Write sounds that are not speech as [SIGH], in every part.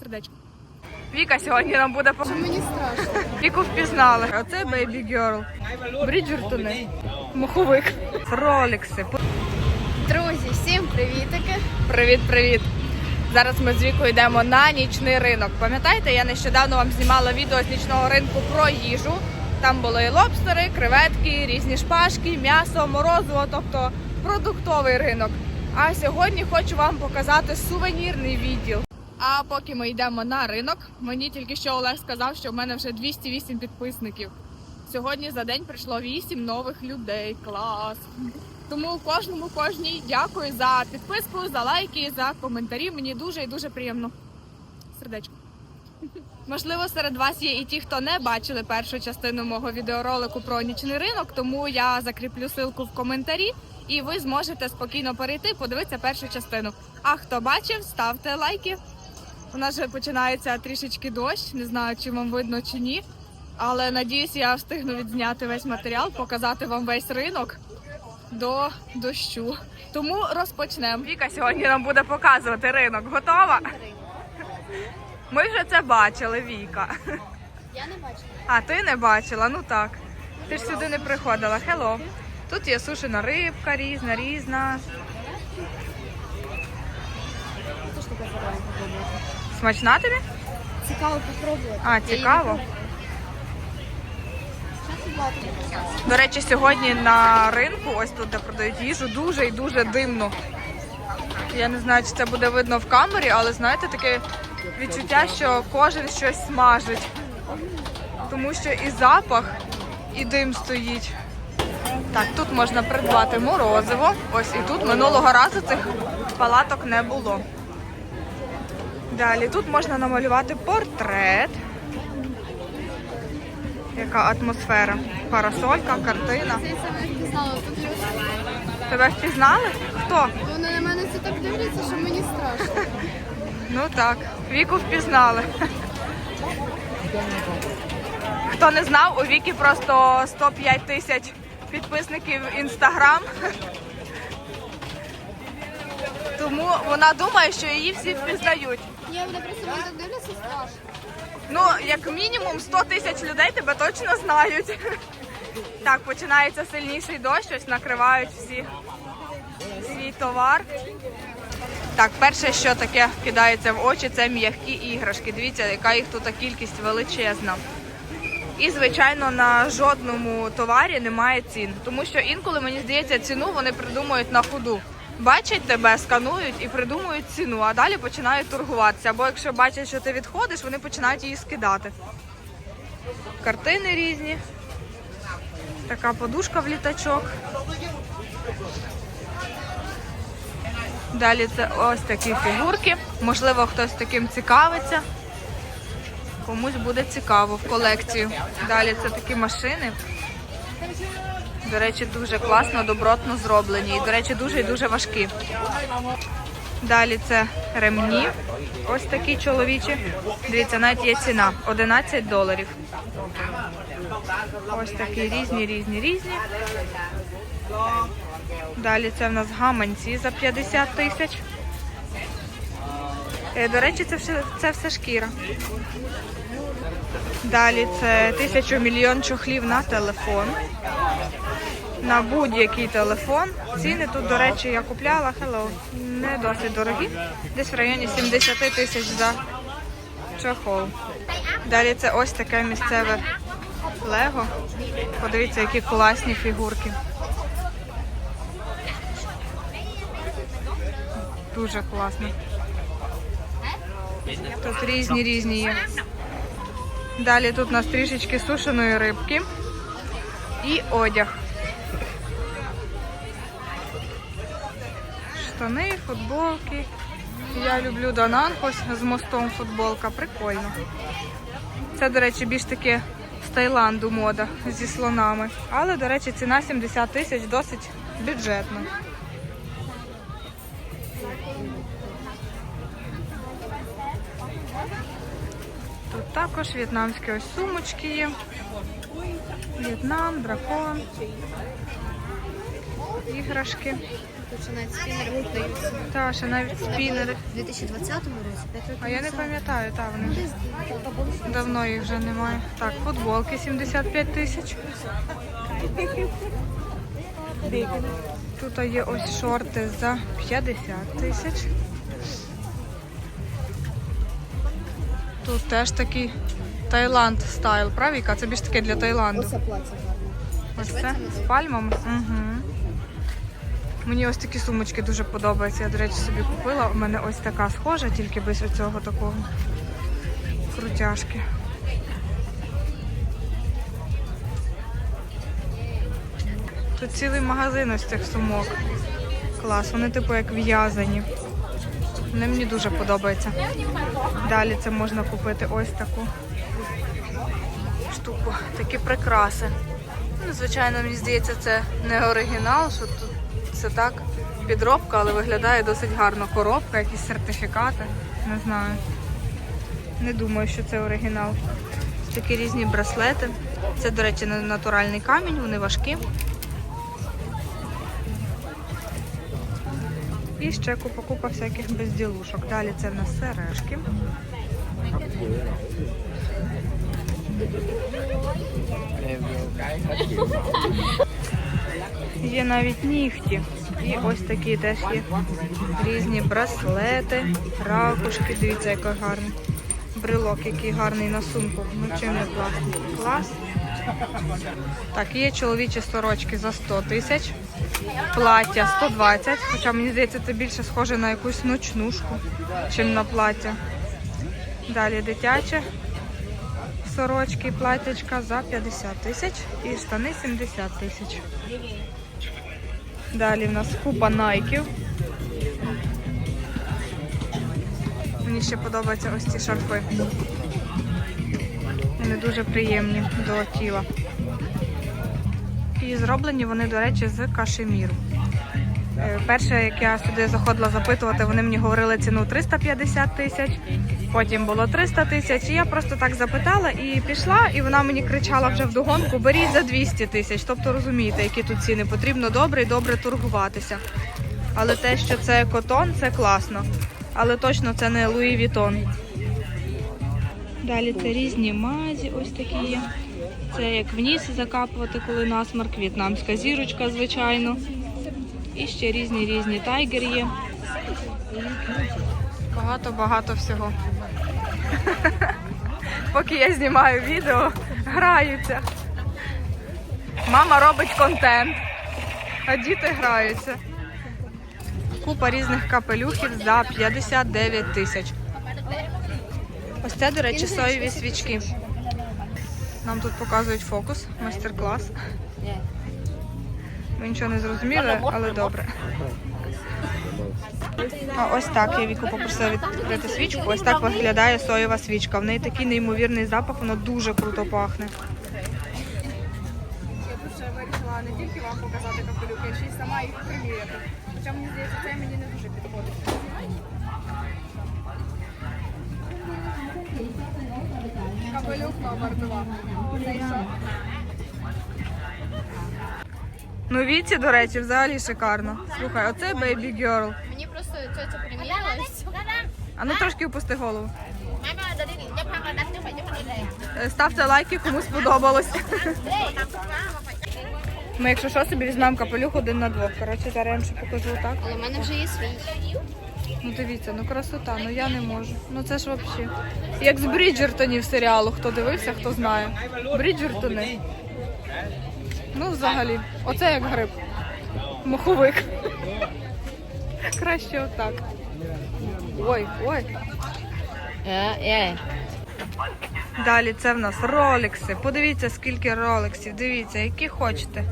Сердечко. Віка сьогодні нам буде по Мені страшно. Віку впізнали. Оце Baby Girl. Бріджертони. Моховик. Ролікси. Друзі, всім привітики. Привіт, привіт. Зараз ми з Вікою йдемо на нічний ринок. Пам'ятаєте, я нещодавно вам знімала відео з нічного ринку про їжу. Там були і лобстери, креветки, різні шпажки, м'ясо, морозиво, тобто продуктовий ринок. А сьогодні хочу вам показати сувенірний відділ. А поки ми йдемо на ринок, мені тільки що Олег сказав, що в мене вже 208 підписників. Сьогодні за день прийшло 8 нових людей. Клас! Тому кожному кожній дякую за підписку, за лайки, за коментарі. Мені дуже і дуже приємно. Сердечко. Можливо, серед вас є і ті, хто не бачили першу частину мого відеоролику про нічний ринок, тому я закріплю ссылку в коментарі, і ви зможете спокійно перейти, подивитися першу частину. А хто бачив, ставте лайки. У нас вже починається трішечки дощ, не знаю, чи вам видно чи ні. Але надіюсь, я встигну відзняти весь матеріал, показати вам весь ринок до дощу. Тому розпочнемо. Віка сьогодні нам буде показувати ринок. Готова? Ми вже це бачили, Віка. Я не бачила. А ти не бачила? Ну так. Ти ж сюди не приходила. Хелло. Тут є сушена рибка, різна, різна. Це ж таке. Смачна тобі? Цікаво попробувати. А, цікаво. До речі, сьогодні на ринку, ось тут, де продають їжу, дуже і дуже димно. Я не знаю, чи це буде видно в камері, але знаєте, таке відчуття, що кожен щось смажить. Тому що і запах, і дим стоїть. Так, тут можна придбати морозиво. Ось і тут минулого разу цих палаток не було. Далі тут можна намалювати портрет. Яка атмосфера? Парасолька, картина. Це. Тебе впізнали? Хто? Вони на мене все так дивляться, що мені страшно. [LAUGHS] Ну так, віку впізнали. Хто не знав, у Віки просто 105 тисяч підписників інстаграм. Тому вона думає, що її всі впізнають. Я вони просто мене так дивляться страшно. Ну, як мінімум 100 тисяч людей тебе точно знають. [LAUGHS] Так, починається сильніший дощ, ось накривають всі свій товар. Так, перше, що таке кидається в очі, це м'які іграшки. Дивіться, яка їх тут кількість величезна. І, звичайно, на жодному товарі немає цін. Тому що інколи, мені здається, ціну вони придумують на ходу. Бачать тебе, сканують і придумують ціну, а далі починають торгуватися. Або якщо бачать, що ти відходиш, вони починають її скидати. Картини різні. Така подушка в літачок. Далі це ось такі фігурки. Можливо, хтось таким цікавиться. Комусь буде цікаво в колекцію. Далі це такі машини. До речі, дуже класно, добротно зроблені. І, до речі, дуже і дуже важкі. Далі це ремні. Ось такі чоловічі. Дивіться, навіть є ціна 11 доларів. Ось такі різні, різні, різні. Далі це в нас гаманці за 50 тисяч. Е, До речі, це все, це все шкіра. Далі це тисячу мільйон чохлів на телефон. На будь-який телефон. Ціни тут, до речі, я купляла Hello. Не досить дорогі. Десь в районі 70 тисяч за чохол. Далі це ось таке місцеве Лего. Подивіться, які класні фігурки. Дуже класно. Тут різні різні є. Далі тут у нас трішечки сушеної рибки і одяг. Штани, футболки. Я люблю Донанхос з мостом футболка. Прикольно. Це, до речі, більш таке з Таїланду мода зі слонами. Але, до речі, ціна 70 тисяч досить бюджетна. Тут також в'єтнамські ось сумочки є. В'єтнам, дракон, іграшки. Тут ще навіть спінери продаються. Та, ще навіть спінери. У 2020 році, 5 років А я не назад. пам'ятаю, та вони Десь давно їх вже немає. Так, футболки 75 тисяч. Тут є ось шорти за 50 тисяч. Тут теж такий Таїланд стайл, правіка? Це більш таке для Таїланду. Ось це з пальмами. Угу. Мені ось такі сумочки дуже подобаються. Я, до речі, собі купила. У мене ось така схожа, тільки без оцього такого крутяшки. Тут цілий магазин ось цих сумок. Клас, вони типу як в'язані. Вони мені дуже подобаються. Далі це можна купити ось таку штуку, такі прикраси. Ну, звичайно, мені здається, це не оригінал, що тут це так, підробка, але виглядає досить гарно. Коробка, якісь сертифікати. Не знаю. Не думаю, що це оригінал. Такі різні браслети. Це, до речі, натуральний камінь, вони важкі. І ще купа-купа всяких безділушок. Далі це в нас сережки. Є навіть нігті. І ось такі теж є різні браслети, ракушки. Дивіться, який гарний. Брелок, який гарний на сумку. Ну чим не класний. Клас. Так, є чоловічі сорочки за 100 тисяч. Плаття 120. Хоча мені здається, це більше схоже на якусь ночнушку, чим на плаття. Далі дитяче. Сорочки, і платтячка за 50 тисяч і штани 70 тисяч. Далі в нас купа найків. Мені ще подобаються ось ці шарфи. Вони дуже приємні до тіла. І зроблені вони, до речі, з кашеміру. Е, Перше, як я сюди заходила запитувати, вони мені говорили ціну 350 тисяч, потім було 300 тисяч. І я просто так запитала і пішла, і вона мені кричала вже вдогонку, беріть за 200 тисяч. Тобто розумієте, які тут ціни. Потрібно добре і добре торгуватися. Але те, що це котон, це класно. Але точно це не Луї Вітон. Далі це різні мазі, ось такі є. Це як в ніс закапувати, коли насморк, в'єтнамська зірочка, звичайно. І ще різні різні тайгер є. Багато-багато всього. Поки я знімаю відео, граються. Мама робить контент, а діти граються. Купа різних капелюхів за 59 тисяч. Ось це, до речі, соєві свічки. Нам тут показують фокус, майстер-клас. Ми нічого не зрозуміли, але добре. А ось так я Віку попросила відкрити свічку. Ось так виглядає соєва свічка. В неї такий неймовірний запах, воно дуже круто пахне. Я ще вирішила не тільки вам показати капелюки, а ще й сама їх приміряти. Хоча мені здається, це мені не дуже підходить. Капелюк номер два. Ну, віці, до речі, взагалі шикарно. Слухай, оце Baby Girl. Мені просто тетя приміряла і. А ну трошки опусти голову. Е, Ставте лайки, кому сподобалось. Ми, якщо що, собі візьмемо капелюх один на двох. Коротше, зараз я вам ще покажу так. Але в мене вже є свій. Ну дивіться, ну красота, ну я не можу. Ну це ж взагалі. Як з Бріджертонів серіалу, хто дивився, хто знає. Бріджертони. Ну, взагалі, оце як гриб. Моховик. Краще отак. Ой, ой. Далі це в нас роликси. Подивіться, скільки роликсів. Дивіться, які хочете.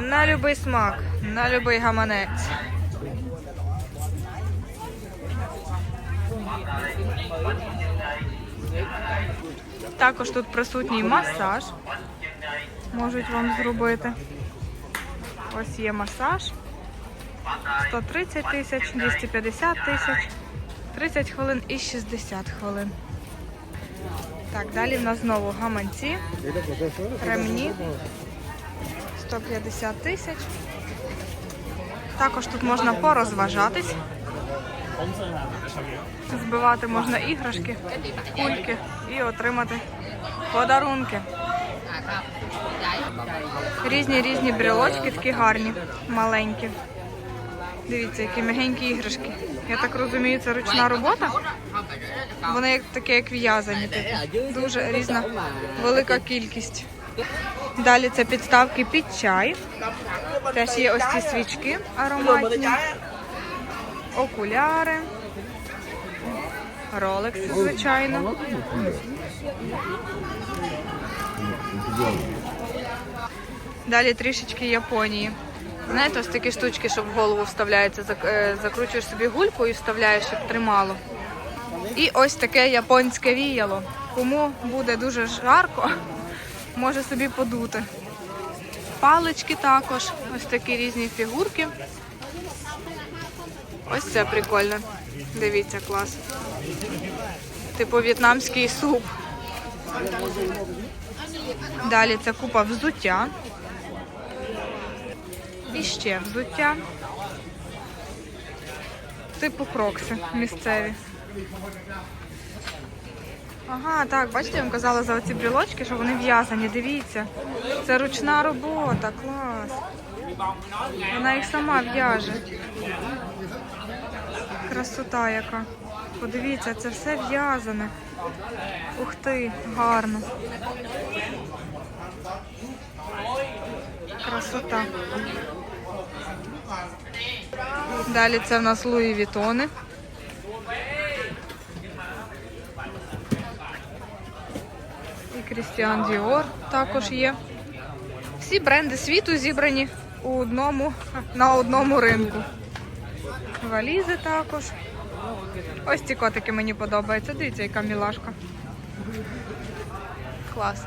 На любий смак, на любий гаманець. Також тут присутній масаж. Можуть вам зробити. Ось є масаж. 130 тисяч, 250 тисяч, 30 хвилин і 60 хвилин. Так, далі в нас знову гаманці, ремні, 150 тисяч, Також тут можна порозважатись. Збивати можна іграшки, кульки і отримати подарунки. Різні різні брелочки, такі гарні, маленькі. Дивіться, які м'ягенькі іграшки. Я так розумію, це ручна робота. Вони як таке, як в'язані. Типу. Дуже різна велика кількість. Далі це підставки під чай. Теж є ось ці свічки ароматні, окуляри, ролекси, звичайно. Далі трішечки Японії. Знаєте, ось такі штучки, щоб в голову вставляється. Е, Закручуєш собі гульку і вставляєш, щоб тримало. І ось таке японське віяло. Кому буде дуже жарко, [LAUGHS] може собі подути. Палички також, ось такі різні фігурки. Ось це прикольно. Дивіться, клас. Типу в'єтнамський суп. Далі це купа взуття. І ще взуття. Типу крокси місцеві. Ага, так, бачите, я вам казала за оці брілочки, що вони в'язані. Дивіться. Це ручна робота, клас. Вона їх сама в'яже. Красота яка. Подивіться, це все в'язане. Ух ти, гарно. Красота. Далі це в нас Луї Вітони. І Крістіан Діор також є. Всі бренди світу зібрані у одному, на одному ринку. Валізи також. Ось ці котики мені подобаються. Дивіться, яка мілашка. Клас.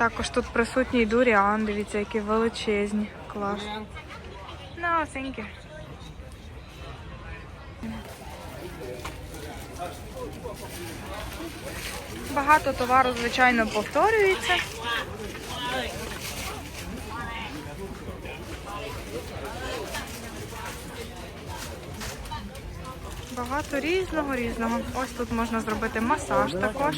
Також тут присутній дуріан, дивіться, які величезні. Клас. No, thank you. Багато товару, звичайно, повторюється. Багато різного різного. Ось тут можна зробити масаж також.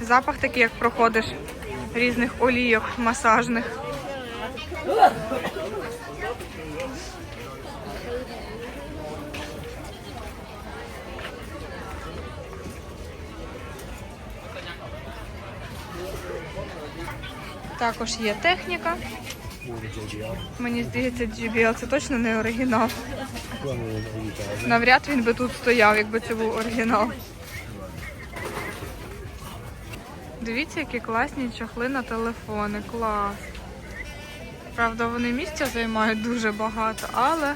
Запах такий, як проходиш різних олійок масажних. Також є техніка. Мені здається, JBL це точно не оригінал. Навряд він би тут стояв, якби це був оригінал. Дивіться, які класні чохли на телефони. Клас. Правда, вони місця займають дуже багато, але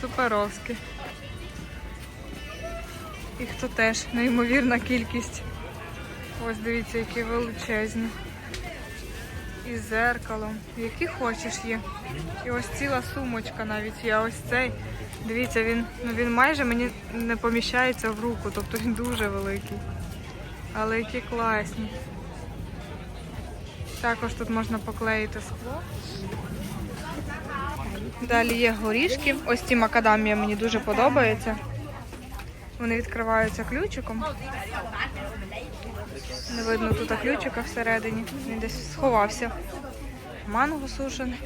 суперовські. Їх тут теж неймовірна кількість. Ось дивіться, які величезні. І зеркалом. Які хочеш є. І ось ціла сумочка навіть є. Ось цей. Дивіться, він, ну він майже мені не поміщається в руку, тобто він дуже великий. Але які класні. Також тут можна поклеїти скло. Далі є горішки. Ось ці макадамія мені дуже подобаються. Вони відкриваються ключиком. Не видно тут ключика всередині. Він десь сховався. Манго сушений.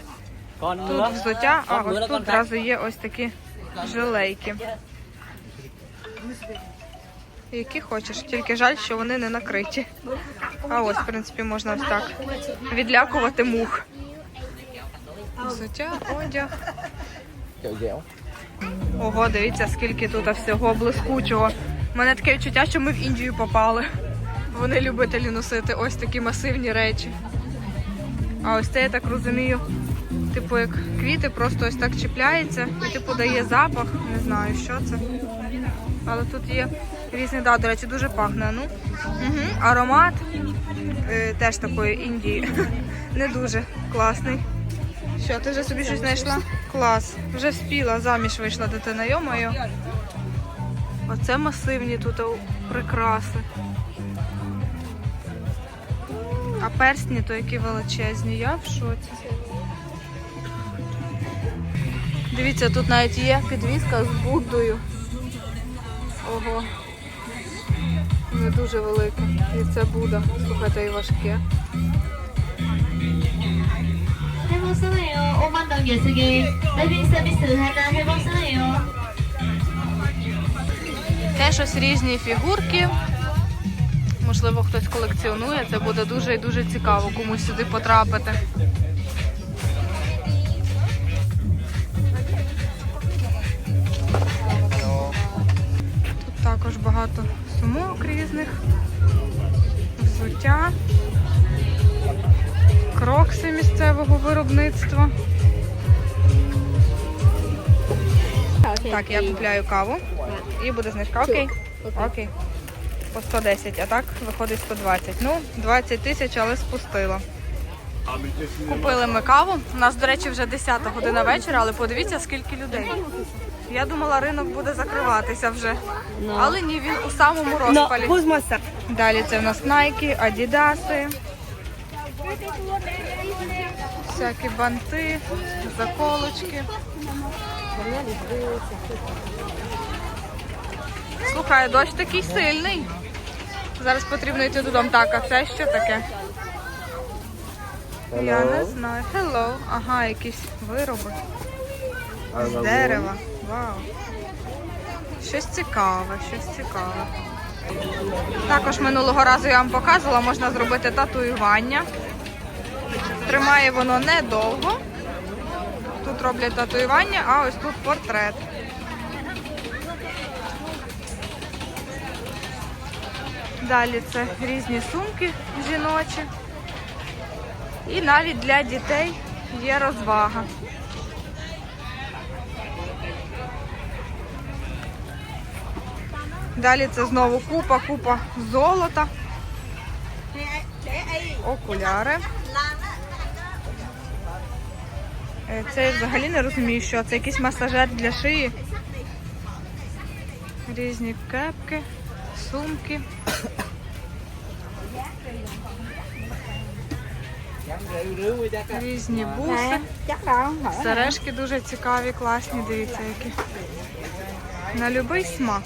Тут взуття, а ось тут одразу є ось такі жилейки. Які хочеш, тільки жаль, що вони не накриті. А ось, в принципі, можна ось так відлякувати мух. Взуття, одяг. Ого, дивіться, скільки тут всього блискучого. У мене таке відчуття, що ми в Індію попали. Вони любителі носити ось такі масивні речі. А ось це, я так розумію, типу як квіти, просто ось так чіпляється і типу дає запах. Не знаю, що це. Але тут є різні, да, до речі, дуже пахне. Ну, угу. Аромат е, теж такої Індії. [LAUGHS] Не дуже класний. Що, ти вже собі щось знайшла? Клас. Вже вспіла, заміж вийшла дитина, йомаю. Оце масивні тут прикраси. А персні то які величезні, я в шоці. Дивіться, тут навіть є підвіска з Буддою. Ого. Не дуже велике. І це Будда. Слухайте, і важке. 해보스네요. 5만 동 예측에 라이빙 서비스 하나 해보스네요. Теж ось різні фігурки. Можливо, хтось колекціонує. Це буде дуже і дуже цікаво комусь сюди потрапити. Тут також багато сумок різних, взуття, крокси місцевого виробництва. Так, я купляю каву і буде знижка. Окей. Окей. По 110, а так виходить 120. Ну, 20 тисяч, але спустила. Купили ми каву. У нас, до речі, вже 10 година вечора, але подивіться, скільки людей. Я думала, ринок буде закриватися вже. Але ні, він у самому розпалі. Далі це в нас Nike, Адідаси. Всякі банти, заколочки. Слухай, дощ такий сильний. Зараз потрібно йти додому. Так, а це що таке? Я не знаю. Hello. Ага, якісь вироби. З дерева. Вау. Щось цікаве, щось цікаве. Також минулого разу я вам показувала, можна зробити татуювання. Тримає воно недовго. Тут роблять татуювання, а ось тут портрет. Далі це різні сумки жіночі. І навіть для дітей є розвага. Далі це знову купа, купа золота. Окуляри. Е, Це я взагалі не розумію, що це якийсь масажер для шиї. Різні кепки, сумки. Різні буси. Сережки дуже цікаві, класні, дивіться які. На будь-який смак.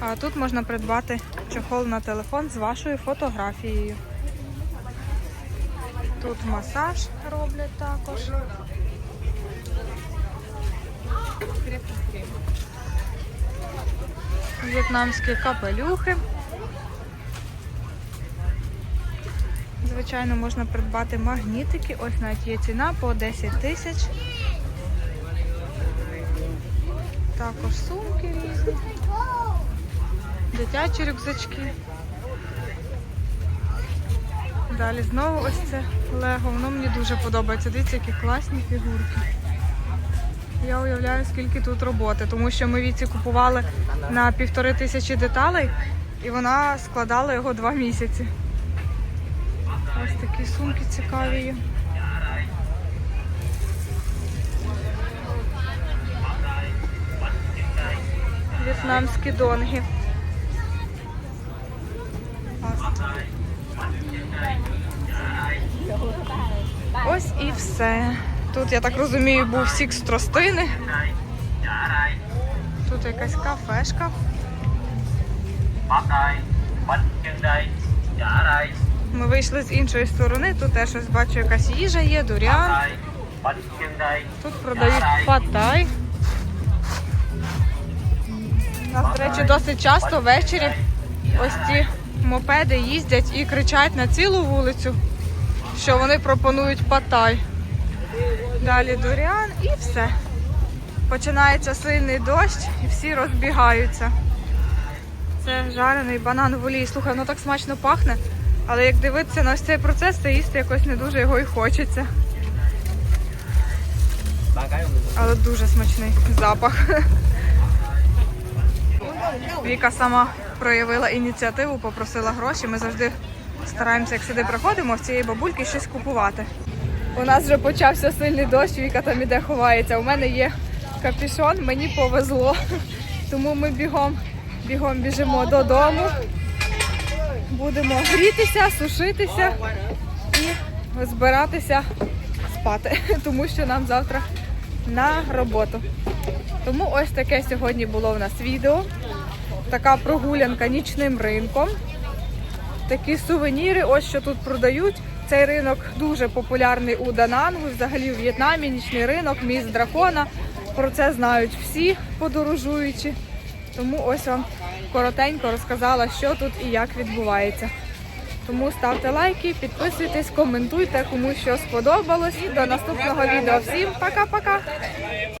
А тут можна придбати чохол на телефон з вашою фотографією. Тут масаж роблять також. В'єтнамські капелюхи. Звичайно, можна придбати магнітики. Ось навіть є ціна по 10 тисяч. Також сумки різні. Дитячі рюкзачки. Далі знову ось це Лего. Воно мені дуже подобається. Дивіться, які класні фігурки. Я уявляю, скільки тут роботи, тому що ми віці купували на півтори тисячі деталей, і вона складала його два місяці. Ось такі сумки цікаві. В'єтнамські донги. Ось і все. Тут, я так розумію, був сік з тростини. Тут якась кафешка. Ми вийшли з іншої сторони. Тут теж ось бачу якась їжа є, дурян. Тут продають патай. Нас, до речі, досить часто ввечері ось ці мопеди їздять і кричать на цілу вулицю, що вони пропонують патай. Далі дуріан і все. Починається сильний дощ і всі розбігаються. Це жарений банан в олії. Слухай, воно так смачно пахне, але як дивитися на ось цей процес, то їсти якось не дуже його і хочеться. Але дуже смачний запах. Віка сама проявила ініціативу, попросила гроші. Ми завжди стараємося, як сюди приходимо, в цієї бабульки щось купувати. У нас вже почався сильний дощ, Віка там іде ховається. У мене є капюшон, мені повезло. Тому ми бігом бігом біжимо додому. Будемо грітися, сушитися і збиратися спати, [LAUGHS] тому що нам завтра на роботу. Тому ось таке сьогодні було в нас відео. Така прогулянка нічним ринком. Такі сувеніри, ось що тут продають. Цей ринок дуже популярний у Данангу, взагалі в В'єтнамі, нічний ринок, міст дракона. Про це знають всі подорожуючі. Тому ось вам коротенько розказала, що тут і як відбувається. Тому ставте лайки, підписуйтесь, коментуйте, кому що сподобалось. До наступного відео. Всім пока-пока!